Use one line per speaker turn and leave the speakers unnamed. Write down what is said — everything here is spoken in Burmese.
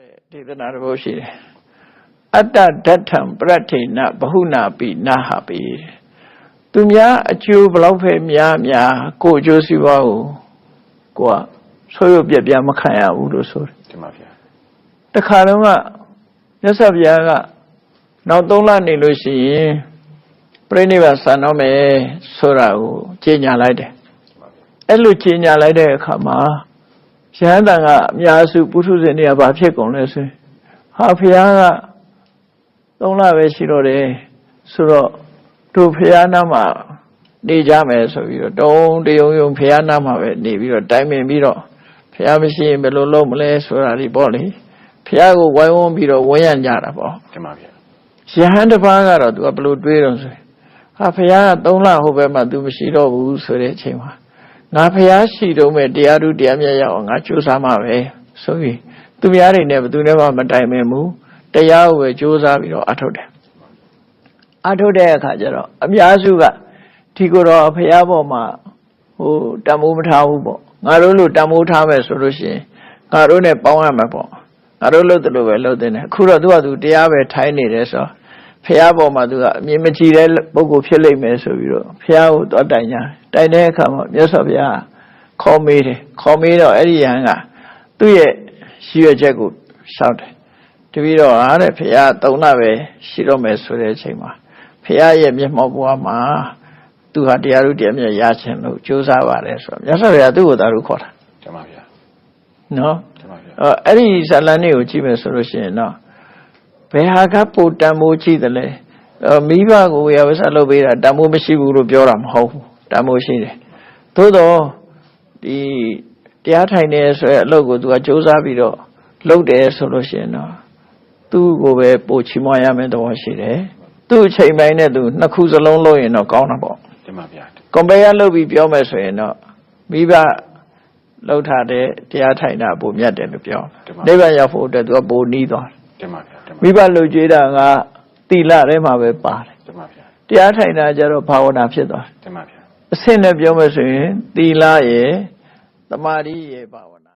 တဲ့ဒေသနာတစ်ပုဒ်ရှိတယ်အတ္တဓတ္ထံပရတ္ထိနဘဟုနာပိနာဟပိသူများအကျိုးဘလောက်ပဲများများကိုယ်အကျိုးစီးပွားကိုကိုကဆွေးရပြက်ပြမခံရဘူးလို့ဆိုတယ်
တင်ပါဗျာ
တခါတော့ကမြတ်စွာဘုရားကနောက်၃လနေလို့ရှိရင်ပြိဋိဘဆန်တော့မယ်ဆိုတာကိုကြေညာလိုက်တယ်အဲ့လိုကြေညာလိုက်တဲ့အခါမှာ ရဟန်းတန်ကအများစုပုထုဇဉ်တွေကဘာဖြစ်ကုန်လဲဆိုရင်ဟာဘုရားက၃လပဲရှိတော့တယ်ဆိုတော့တို့ဘုရားနာမှာနေကြမယ်ဆိုပြီးတော့တုံးတယုံယုံဘုရားနာမှာပဲနေပြီးတော့တိုင်ပင်ပြီးတော့ဘုရားမရှိရင်ဘယ်လိုလုပ်မလဲဆိုတာဒီပေါ့လေဘုရားကိုဝိုင်းဝန်းပြီးတော့ဝန်းရံကြတာပေါ့
တင်ပါဗျာ
ယဟန်တစ်ပါးကတော့သူကဘယ်လိုတွေးတော့ဆိုရင်ဟာဘုရားက၃လဟိုဘက်မှာသူမရှိတော့ဘူးဆိုတဲ့အချိန်မှာ ငါဘုရားရှိတော့မဲ့တရားဓုတရားမြတ်ရအောင်ငါကြိုးစားမှာပဲဆိုပြီးသူများတွေနဲ့ဘယ်သူနဲ့မှမတိုင်ပင်ဘူးတရားကိုပဲကြိုးစားပြီးတော့အထုတ်တယ်အထုတ်တဲ့အခါကျတော့အများစုကဒီကိုယ်တော်ဘုရားပေါ်မှာဟိုတန်မိုးမထားဘူးပေါ့ငါတို့လိုတန်မိုးထားမယ်ဆိုလို့ရှိရင်ငါတို့နဲ့ပေါင်းရမှာပေါ့ငါတို့လို့တလို့ပဲလို့တင်တယ်အခုတော့သူကသူတရားပဲထိုင်းနေတယ်ဆိုတော့ ဖះပေါ်မှာသူကအမြင်မကြည့်တဲ့ပုဂ္ဂိုလ်ဖြစ်လိမ့်မယ်ဆိုပြီးတော့ဖះကိုတော့တိုင်ကြတယ်တိုင်တဲ့အခါမှာမြတ်စွာဘုရားကခေါ်မေးတယ်ခေါ်မေးတော့အဲ့ဒီယဟန်ကသူ့ရဲ့ရည်ရွယ်ချက်ကိုရှောက်တယ်တပီတော့ဟာတဲ့ဖះသုံးလပဲရှိတော့မယ်ဆိုတဲ့အချိန်မှာဖះရဲ့မျက်မှောက်ဘဝမှာသူဟာတရားဥတရားမြတ်ရချင်လို့ကြိုးစားပါတယ်ဆိုတော့မြတ်စွာဘုရားသူ့ကိုသာလို့ခေါ်တာ
တင်ပါဗျာ
နော်
တင်ပါဗျာ
အဲ့အဲ့ဒီဇာလန်လေးကိုကြည့်မယ်ဆိုလို့ရှိရင်တော့ ဘယ်ဟာကပိုတန်မိုးကြည့်တယ်လဲအဲ့မိဘကိုဝေယဝဆလုပ်ပေးတာတန်မိုးမရှိဘူးလို့ပြောတာမဟုတ်ဘူးတန်မိုးရှိတယ်သို့တော့ဒီတရားထိုင်နေဆိုရဲအလုပ်ကိုသူကစူးစမ်းပြီးတော့လုပ်တယ်ဆိုလို့ရှိရင်တော့သူ့ကိုပဲပိုချီးမွမ်းရမယ်တော့ရှိတယ်သူ့အချိန်ပိုင်းနဲ့သူနှစ်ခုစလုံးလုပ်ရင်တော့ကောင်းတာပေါ့
တင်ပါဗျာ
compare လုပ်ပြီးပြောမယ်ဆိုရင်တော့မိဘလောက်ထားတဲ့တရားထိုင်တာပိုမြတ်တယ်လို့ပြောနိဗ္ဗာန်ရောက်ဖို့အတွက်သူကပိုနီးသွားတယ်
တင်ပါဗျာတင်ပါ
မိဘလှုပ်ကြွေးတာကတိလထဲမှာပဲပါတယ်
တင်ပါဗျာ
တရားထိုင်တာကျတော့ဘာဝနာဖြစ်သွားတယ်
တင်ပါဗျာ
အဆင့်နဲ့ပြောမယ်ဆိုရင်သီလရဲ့သမာဓိရဲ့ဘာဝ